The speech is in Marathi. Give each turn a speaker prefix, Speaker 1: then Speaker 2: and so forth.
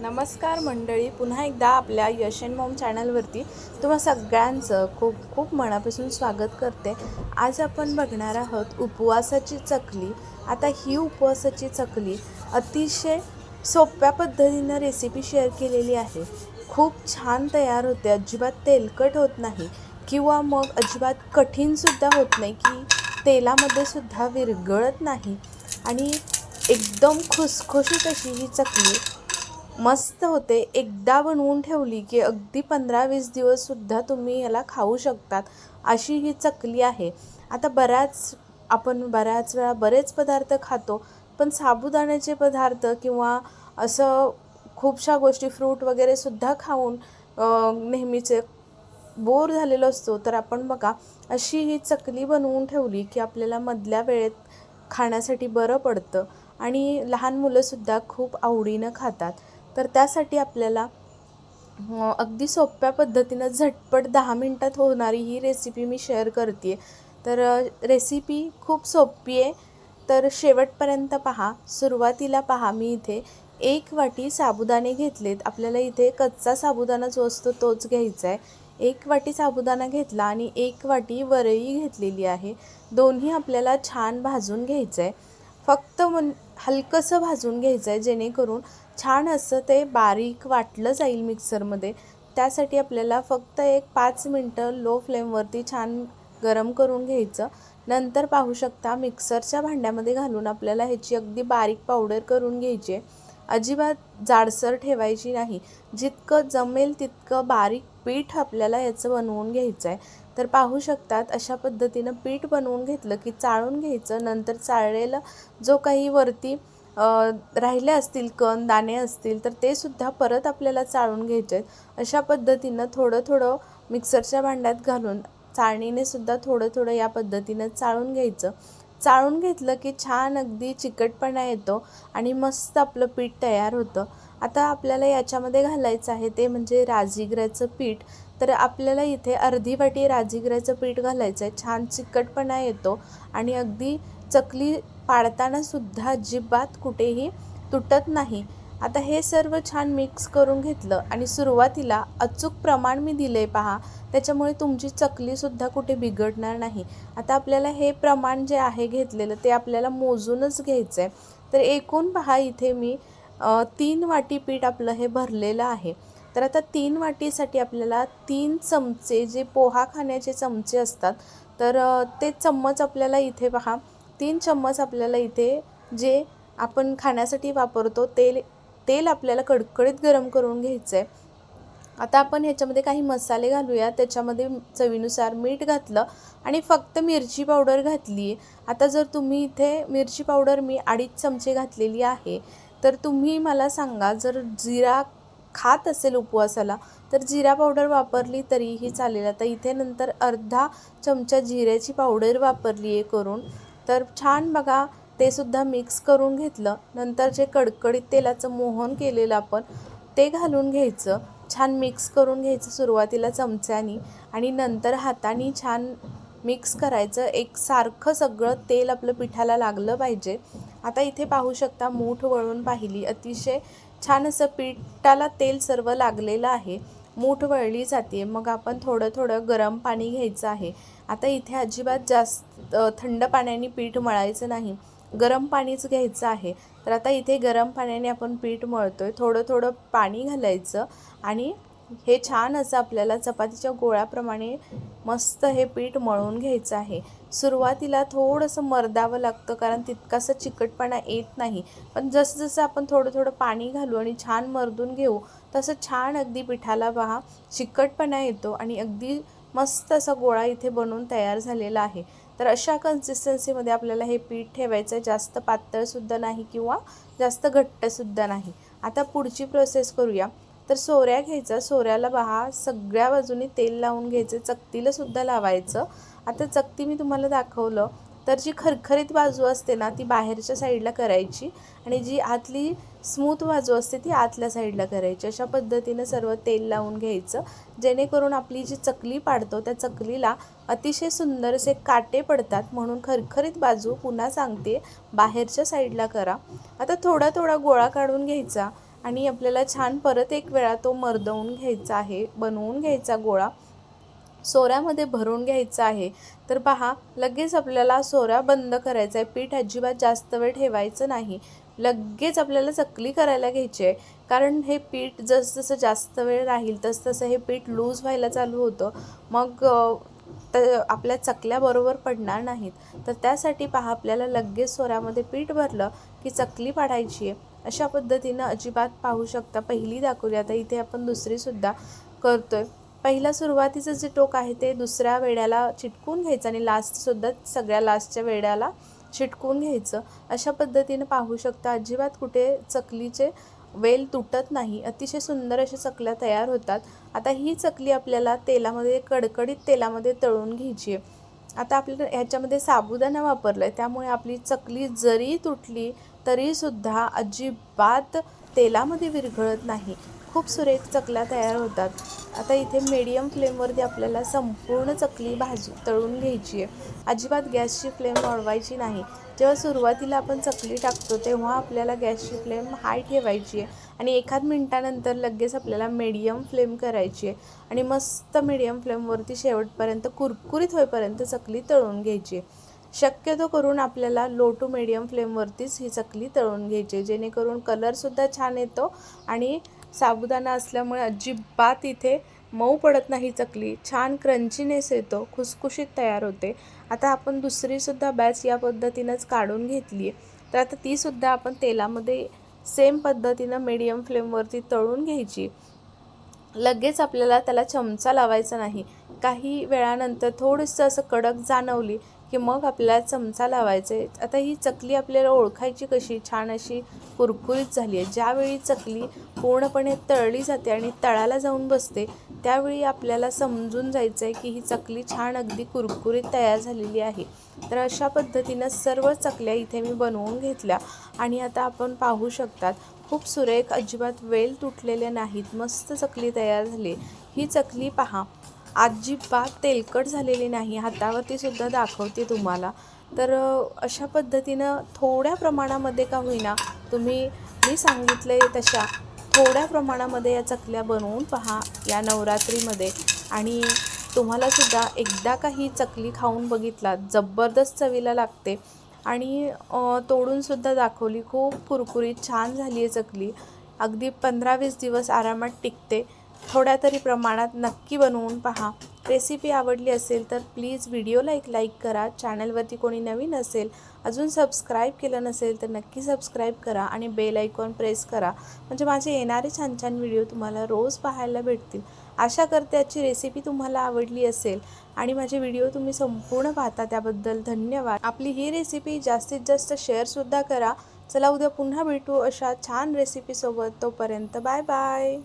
Speaker 1: नमस्कार मंडळी पुन्हा एकदा आपल्या यश अँड मॉम चॅनलवरती तुम्हा सगळ्यांचं खूप खूप मनापासून स्वागत करते. आज आपण बघणार आहोत उपवासाची चकली. आता ही उपवासाची चकली अतिशय सोप्या पद्धतीनं रेसिपी शेअर केलेली आहे. खूप छान तयार होते अजिबात तेलकट होत नाही किंवा मग अजिबात कठीणसुद्धा होत नाही की तेलामध्ये सुद्धा विरघळत नाही. आणि एकदम खुसखुशीत अशी ही चकली मस्त होते. एकदा बनवून ठेवली की अगदी पंधरा वीस दिवससुद्धा तुम्ही ह्याला खाऊ शकतात. अशी ही चकली आहे. आता बऱ्याच आपण बऱ्याच वेळा बरेच पदार्थ खातो पण साबुदाण्याचे पदार्थ किंवा असं खूपशा गोष्टी फ्रूट वगैरे सुद्धा खाऊन नेहमीचे बोर झालेलो असतो तर आपण बघा अशी ही चकली बनवून ठेवली की आपल्याला मधल्या वेळेत खाण्यासाठी बरं पडतं. आणि लहान मुलंसुद्धा खूप आवडीनं खातात. तर त्यासाठी आपल्याला अगदी सोप्या पद्धतीनं झटपट दहा मिनटात होणारी ही रेसिपी मी शेअर करते तर रेसिपी खूप सोपी आहे. तर शेवटपर्यंत पहा. सुरुवातीला पहा मी इथे. एक वाटी साबुदाणे घेतलेत. आपल्याला इथे कच्चा साबुदाणा जो असतो तोच घ्यायचा आहे एक वाटी साबुदाणा घेतला आणि एक वाटी वरई घेतलेली आहे. दोन्ही आपल्याला छान भाजून घ्यायचं आहे फक्त मन हलकंसं भाजून घ्यायचं आहे जेणेकरून छान असं ते बारीक वाटलं जाईल मिक्सरमध्ये. त्यासाठी आपल्याला फक्त एक पाच मिनटं लो फ्लेमवरती छान गरम करून घ्यायचं. नंतर पाहू शकता मिक्सरच्या भांड्यामध्ये घालून आपल्याला ह्याची अगदी बारीक पावडर करून घ्यायची आहे. अजिबात जाडसर ठेवायची नाही. जितकं जमेल तितकं बारीक पीठ आपल्याला याचं बनवून घ्यायचं आहे. तर पाहू शकतात अशा पद्धतीनं पीठ बनवून घेतलं की चाळून घ्यायचं. नंतर चाळलेलं जो काही वरती राहिले असतील कण दाणे असतील तर ते सुद्धा परत आपल्याला चाळून घ्यायचे आहेत अशा पद्धतीनं थोडं थोडं मिक्सरच्या भांड्यात घालून चाळणीने सुद्धा थोडं थोडं या पद्धतीनं चाळून घ्यायचं. चाळून घेतलं की छान अगदी चिकटपणा येतो आणि मस्त आपलं पीठ तयार होतं. आता आपल्याला याच्यामध्ये घालायचं आहे ते म्हणजे राजगिऱ्याचं पीठ. तर आपल्याला इथे अर्धी वाटी राजगिऱ्याचं पीठ घालायचं आहे. छान चिकटपणा येतो आणि अगदी चकली पाळतानासुद्धा अजिबात कुठेही तुटत नाही. आता हे सर्व छान मिक्स करून घेतलं आणि सुरुवातीला अचूक प्रमाण मी दिलं आहे पहा त्याच्यामुळे तुमची चकलीसुद्धा कुठे बिघडणार नाही. आता आपल्याला हे प्रमाण जे आहे घेतलेलं ते आपल्याला मोजूनच घ्यायचं आहे तर एकूण पहा इथे मी तीन वाटी पीठ आपलं हे भरलेलं आहे. तर आता तीन वाटीसाठी आपल्याला तीन चमचे जे पोहा खाण्याचे चमचे असतात तर ते चम्मच आपल्याला इथे पहा तीन चम्मच आपल्याला इथे जे आपण खाण्यासाठी वापरतो तेल तेल आपल्याला कडकडीत गरम करून घ्यायचं आहे आता आपण ह्याच्यामध्ये काही मसाले घालूया. त्याच्यामध्ये चवीनुसार मीठ घातलं आणि फक्त मिरची पावडर घातली. आहे आता जर तुम्ही इथे मिरची पावडर मी अडीच चमचे घातलेली आहे तर तुम्ही मला सांगा जर जिरा खात असेल उपवासाला तर जिरा पावडर वापरली तरीही चालेल. आता इथे नंतर अर्धा चमचा जिऱ्याची पावडर वापरली आहे करून. तर छान बघा ते सुद्धा मिक्स करून घेतलं. नंतर जे कडकडीत तेलाचं मोहन केलेलं आपण ते घालून घ्यायचं. छान मिक्स करून घ्यायचं सुरुवातीला चमच्यानी. आणि नंतर हाताने छान मिक्स करायचं. एक सारखं सगळं तेल आपलं पिठाला लागलं पाहिजे. आता इथे पाहू शकता मूठ वळून पाहिली. अतिशय छान असं पिठाला तेल सर्व लागलेलं आहे. मूठ वळली जाते. मग आपण थोडं थोडं गरम पाणी घ्यायचं आहे. आता इथे अजिबात जास्त थंड पाण्याने पीठ मळायचं नाही. गरम पाणीच घ्यायचं आहे. तर आता इथे गरम पाण्याने आपण पीठ मळतो आहे थोडं थोडं पाणी घालायचं आणि हे छान असं आपल्याला चपातीच्या गोळ्याप्रमाणे मस्त हे पीठ मळून घ्यायचं आहे. सुरुवातीला थोडंसं मर्दावं लागतं कारण तितकासा चिकटपणा येत नाही. पण जसं जसं आपण थोडं थोडं पाणी घालू आणि छान मर्दून घेऊ तसं छान अगदी पिठाला पहा चिकटपणा येतो आणि अगदी मस्त असा गोळा इथे बनवून तयार झालेला आहे. तर अशा कन्सिस्टन्सीमध्ये आपल्याला हे पीठ ठेवायचं आहे जास्त पातळसुद्धा नाही किंवा जास्त घट्टसुद्धा नाही. आता पुढची प्रोसेस करूया. तर सोऱ्या घ्यायचा. सोऱ्याला पहा सगळ्या बाजूनी तेल लावून घ्यायचं. चकतीला सुद्धा लावायचं. आता चकती मी तुम्हाला दाखवलं. तर जी खरखरीत बाजू असते ना ती बाहेरच्या साईडला करायची आणि जी आतली स्मूथ बाजू असते ती आतल्या साईडला करायची. अशा पद्धतीनं सर्व तेल लावून घ्यायचं. जेणेकरून आपली जी चकली पाडतो त्या चकलीला अतिशय सुंदर असे काटे पडतात. म्हणून खरखरीत बाजू पुन्हा सांगते बाहेरच्या साईडला करा. आता थोडा थोडा गोळा काढून घ्यायचा आणि आपल्याला छान परत एक वेळा तो मर्दवून घ्यायचा आहे बनवून घ्यायचा गोळा. सोऱ्यामध्ये भरून घ्यायचं आहे. तर पहा लगेच आपल्याला सोरा बंद करायचा आहे पीठ अजिबात जास्त वेळ ठेवायचं नाही. लगेच आपल्याला चकली करायला घ्यायची आहे कारण हे पीठ जसं जसं जास्त वेळ राहील तसं तसं हे पीठ लूज व्हायला चालू होतं. मग तर आपल्या चकल्याबरोबर पडणार नाहीत. तर त्यासाठी पहा आपल्याला लगेच सोऱ्यामध्ये पीठ भरलं की चकली पाडायची आहे अशा पद्धतीनं अजिबात पाहू शकता. पहिली दाखवली. आता इथे आपण दुसरीसुद्धा करतो आहे पहिला सुरुवातीचं जे टोक आहे ते दुसऱ्या वेड्याला चिटकून घ्यायचं आणि लास्टसुद्धा सगळ्या लास्टच्या वेड्याला चिटकून घ्यायचं. अशा पद्धतीनं पाहू शकता अजिबात कुठे चकलीचे वेल तुटत नाही. अतिशय सुंदर अशा चकल्या तयार होतात. आता ही चकली आपल्याला तेलामध्ये कडकडीत तेलामध्ये तळून घ्यायची आहे. आता आपल्याला ह्याच्यामध्ये साबुदाणा वापरला आहे त्यामुळे आपली चकली जरी तुटली तरीसुद्धा अजिबात तेलामध्ये विरघळत नाही. खूप सुरेख चकल्या तयार होतात. आता इथे मीडियम फ्लेमवरती आपल्याला संपूर्ण चकली भाजू तळून घ्यायची आहे. अजिबात गॅसची फ्लेम वाढवायची नाही. जेव्हा सुरुवातीला आपण चकली टाकतो तेव्हा आपल्याला गॅसची फ्लेम हाय ठेवायची आहे आणि एखाद मिनटानंतर लगेच आपल्याला मीडियम फ्लेम करायची आहे. आणि मस्त मीडियम फ्लेमवरती शेवटपर्यंत कुरकुरीत होईपर्यंत चकली तळून घ्यायची आहे. शक्यतो करून आपल्याला लो टू मीडियम फ्लेमवरतीच ही चकली तळून घ्यायची आहे. जेणेकरून कलरसुद्धा छान येतो आणि साबुदाणा असल्यामुळे अजिबात इथे मऊ पडत नाही चकली. छान क्रंचीनेस येतो खुसखुशीत तयार होते. आता आपण दुसरीसुद्धा बॅच या पद्धतीनंच काढून घेतली आहे. तर आता तीसुद्धा आपण तेलामध्ये सेम पद्धतीनं मीडियम फ्लेमवरती तळून घ्यायची. लगेच आपल्याला त्याला चमचा लावायचा नाही. काही वेळानंतर थोडंसं असं कडक जाणवली की मग आपल्याला चमचा लावायचे आता ही चकली आपल्याला ओळखायची कशी? छान अशी कुरकुरीत झाली आहे. ज्यावेळी चकली पूर्णपणे तळली जाते आणि तळाला जाऊन बसते त्यावेळी आपल्याला समजून जायचं आहे की ही चकली छान अगदी कुरकुरीत तयार झालेली आहे. तर अशा पद्धतीनं सर्व चकल्या इथे मी बनवून घेतल्या आणि आता आपण पाहू शकतात खूप सुरेख अजिबात वेल तुटलेले नाहीत मस्त चकली तयार झाली ही चकली पहा. अजिबात तेलकट झालेली नाही. हातावरती सुद्धा दाखवते तुम्हाला. तर अशा पद्धतीनं थोड्या प्रमाणामध्ये का होईना तुम्ही मी सांगितले तशा थोड्या प्रमाणामध्ये या चकल्या बनवून पहा या नवरात्रीमध्ये. आणि तुम्हाला सुद्धा एकदा का ही चकली खाऊन बघितला जबरदस्त चवीला लागते. आणि तोडूनसुद्धा दाखवली खूप कुरकुरीत छान झाली आहे चकली. अगदी पंधरा वीस दिवस आरामात टिकते. थोड्या तरी प्रमाणात नक्की बनवून पहा. रेसिपी आवडली असेल तर प्लीज व्हिडिओला एक लाईक करा. चॅनलवरती कोणी नवीन असेल अजून सबस्क्राईब केलं नसेल तर नक्की सबस्क्राईब करा आणि बेल आयकॉन प्रेस करा. म्हणजे माझे येणारे छान छान व्हिडिओ तुम्हाला रोज पाहायला भेटतील. आशा करते आजची रेसिपी तुम्हाला आवडली असेल आणि माझे व्हिडिओ तुम्ही संपूर्ण पाहता त्याबद्दल धन्यवाद. आपली ही रेसिपी जास्तीत जास्त शेअरसुद्धा करा. चला उद्या पुन्हा भेटू अशा छान रेसिपीसोबत तोपर्यंत बाय बाय